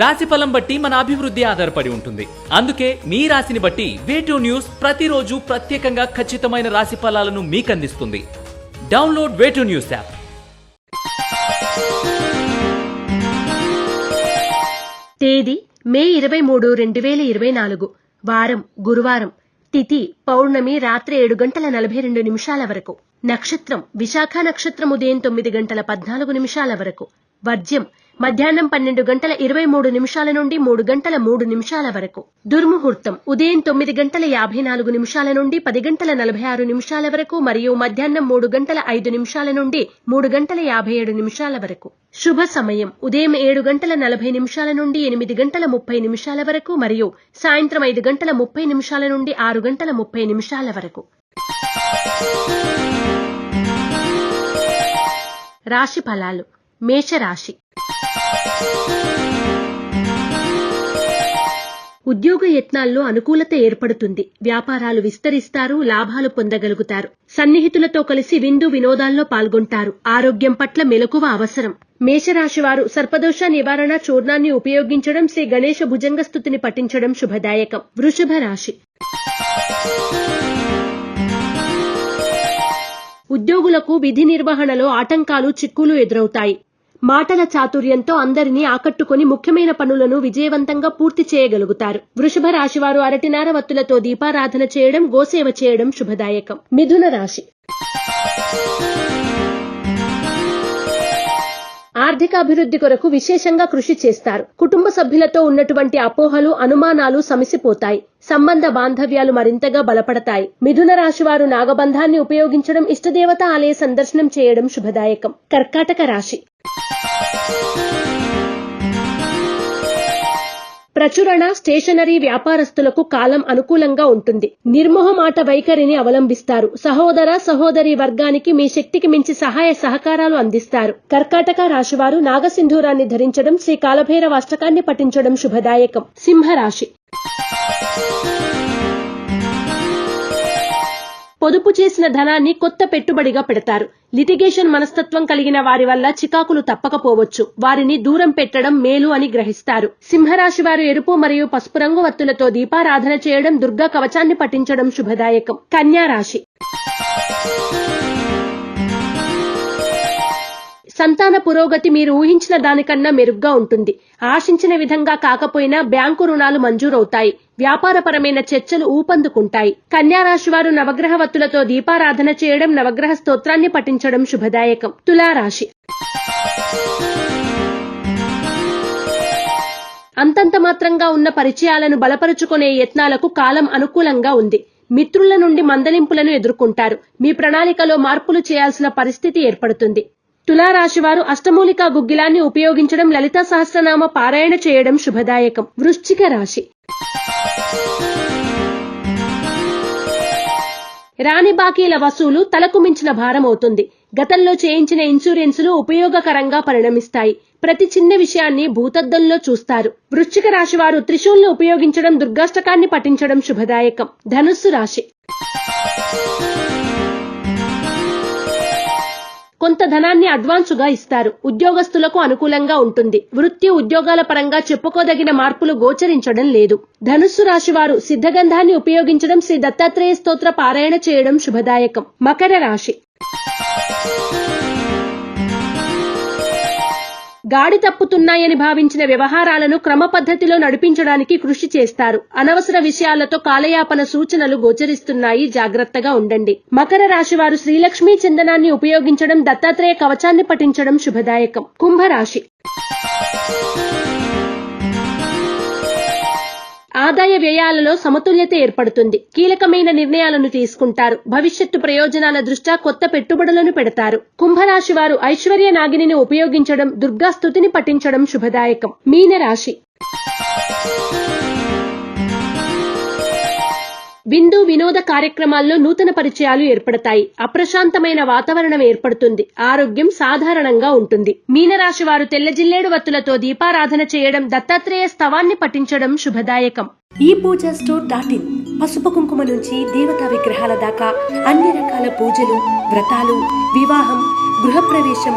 రాశి ఫలం బట్టి మన అభివృద్ధి ఆధారపడి ఉంటుంది. అందుకే మీ రాశిని బట్టి వేటూ న్యూస్ ప్రతిరోజు ప్రత్యేకంగా ఖచ్చితమైన రాశి ఫలాలను మీకు అందిస్తుంది డౌన్లోడ్ వేటూ న్యూస్ యాప్ తేదీ మే ఇరవై మూడు రెండు వేల ఇరవై నాలుగు. వారం గురువారం. తిథి పౌర్ణమి రాత్రి ఏడు గంటల నలభై రెండు నిమిషాల వరకు. నక్షత్రం విశాఖ నక్షత్రం ఉదయం తొమ్మిది గంటల పద్నాలుగు నిమిషాల వరకు. వర్జ్యం మధ్యాహ్నం పన్నెండు గంటల ఇరవై మూడు నిమిషాల నుండి మూడు గంటల మూడు నిమిషాల వరకు. దుర్ముహూర్తం. ఉదయం తొమ్మిది గంటల యాభై నాలుగు నిమిషాల నుండి పది గంటల నలభై ఆరు నిమిషాల వరకు మరియు మధ్యాహ్నం మూడు గంటల ఐదు నిమిషాల నుండి మూడు గంటల యాభై ఏడు నిమిషాల వరకు. శుభ సమయం. ఉదయం ఏడు గంటల నలభై నిమిషాల నుండి ఎనిమిది గంటల ముప్పై నిమిషాల వరకు మరియు సాయంత్రం ఐదు గంటల ముప్పై నిమిషాల నుండి ఆరు గంటల ముప్పై నిమిషాల వరకు. రాశి ఫలాలు. మేషరాశి. ఉద్యోగ యత్నాల్లో అనుకూలత ఏర్పడుతుంది. వ్యాపారాలు విస్తరిస్తారు లాభాలు పొందగలుగుతారు. సన్నిహితులతో కలిసి విందు వినోదాల్లో పాల్గొంటారు. ఆరోగ్యం పట్ల మెలకువ అవసరం. మేషరాశివారు సర్పదోష నివారణ చూర్ణాన్ని ఉపయోగించడం శ్రీ గణేష భుజంగ స్థుతిని పఠించడం శుభదాయకం. వృషభ రాశి. ఉద్యోగులకు విధి నిర్వహణలో ఆటంకాలు చిక్కులు ఎదురవుతాయి. మాటల చాతుర్యంతో అందరినీ ఆకట్టుకుని ముఖ్యమైన పనులను విజయవంతంగా పూర్తి చేయగలుగుతారు. వృషభ రాశి వారు అరటినార వత్తులతో దీపారాధన చేయడం గోసేవ చేయడం శుభదాయకం. మిథున రాశి. ఆర్థిక అభివృద్ధి కొరకు విశేషంగా కృషి చేస్తారు. కుటుంబ సభ్యులతో ఉన్నటువంటి అపోహలు అనుమానాలు సమసిపోతాయి. సంబంధ బాంధవ్యాలు మరింతగా బలపడతాయి. మిథున రాశి వారు నాగబంధాన్ని ఉపయోగించడం ఇష్టదేవత ఆలయ సందర్శనం చేయడం శుభదాయకం. కర్కాటక రాశి. ప్రచురణ స్టేషనరీ వ్యాపారస్తులకు కాలం అనుకూలంగా ఉంటుంది. నిర్మోహమాట వైఖరిని అవలంబిస్తారు. సహోదర సహోదరి వర్గానికి మీ శక్తికి మించి సహాయ సహకారాలు అందిస్తారు. కర్కాటక రాశివారు నాగసింధూరాన్ని ధరించడం శ్రీ కాలభైరవ అష్టకాన్ని పఠించడం శుభదాయకం. సింహరాశి పొదుపు చేసిన ధనాన్ని కొత్త పెట్టుబడిగా పెడతారు. లిటిగేషన్ మనస్తత్వం కలిగిన వారి వల్ల చికాకులు తప్పకపోవచ్చు. వారిని దూరం పెట్టడం మేలు అని గ్రహిస్తారు. సింహరాశి వారు ఎరుపు మరియు పసుపు రంగు వత్తులతో దీపారాధన చేయడం దుర్గా కవచాన్ని పఠించడం శుభదాయకం. కన్యా రాశి. సంతాన పురోగతి మీరు ఊహించిన దానికన్నా మెరుగ్గా ఉంటుంది. ఆశించిన విధంగా కాకపోయినా బ్యాంకు రుణాలు మంజూరవుతాయి. వ్యాపారపరమైన చర్చలు ఊపందుకుంటాయి. కన్యారాశి వారు నవగ్రహ వత్తులతో దీపారాధన చేయడం నవగ్రహ స్తోత్రాన్ని పఠించడం శుభదాయకం. తులారాశి. అంతంత మాత్రంగా ఉన్న పరిచయాలను బలపరుచుకునే యత్నాలకు కాలం అనుకూలంగా ఉంది. మిత్రుల నుండి మందలింపులను ఎదుర్కొంటారు. మీ ప్రణాళికలో మార్పులు చేయాల్సిన పరిస్థితి ఏర్పడుతుంది. తులారాశివారు అష్టమూలికా గుగ్గిలాన్ని ఉపయోగించడం లలిత సహస్రనామ పారాయణ చేయడం శుభదాయకం. వృశ్చిక రాశి. రాని బాకీల వసూలు తలకు మించిన భారమవుతుంది గతంలో చేయించిన ఇన్సూరెన్సులు ఉపయోగకరంగా పరిణమిస్తాయి. ప్రతి చిన్న విషయాన్ని భూతద్దంలో చూస్తారు. వృశ్చిక రాశి వారు త్రిశూల్ను ఉపయోగించడం దుర్గాష్టకాన్ని పఠించడం శుభదాయకం. ధనుస్సు రాశి. కొంత ధనాన్ని అడ్వాన్సుగా ఇస్తారు. ఉద్యోగస్తులకు అనుకూలంగా ఉంటుంది. వృత్తి ఉద్యోగాల పరంగా చెప్పుకోదగిన మార్పులు గోచరించడం లేదు. ధనుస్సు రాశి వారు సిద్ధగంధాన్ని ఉపయోగించడం శ్రీ దత్తాత్రేయ స్తోత్ర పారాయణ చేయడం శుభదాయకం. మకర రాశి. గాడి తప్పుతున్నాయని భావించిన వ్యవహారాలను క్రమ పద్ధతిలో నడిపించడానికి కృషి చేస్తారు. అనవసర విషయాలతో కాలయాపన సూచనలు గోచరిస్తున్నాయి. జాగ్రత్తగా ఉండండి. మకర రాశి వారు శ్రీలక్ష్మీ చందనాన్ని ఉపయోగించడం దత్తాత్రేయ కవచాన్ని పఠించడం శుభదాయకం. కుంభరాశి ఆదాయ వ్యయాలలో సమతుల్యత ఏర్పడుతుంది. కీలకమైన నిర్ణయాలను తీసుకుంటారు. భవిష్యత్తు ప్రయోజనాల దృష్ట్యా కొత్త పెట్టుబడులను పెడతారు. కుంభరాశి వారు ఐశ్వర్య నాగిని ఉపయోగించడం దుర్గాస్తుతిని పఠించడం శుభదాయకం. మీనరాశి విందు వినోద కార్యక్రమాల్లో నూతన పరిచయాలు ఏర్పడతాయి. అప్రశాంతమైన వాతావరణం ఏర్పడుతుంది. ఆరోగ్యం సాధారణంగా ఉంటుంది. మీనరాశి వారు తెల్ల జిల్లేడు వత్తులతో దీపారాధన చేయడం దత్తాత్రేయ స్తవాన్ని పఠించడం శుభదాయకం. ఈ పూజ స్టోర్ డాట్ ఇన్ పసుపు కుంకుమ నుంచి దేవతా విగ్రహాల దాకా అన్ని రకాల పూజలు వ్రతాలు వివాహం గృహప్రవేశం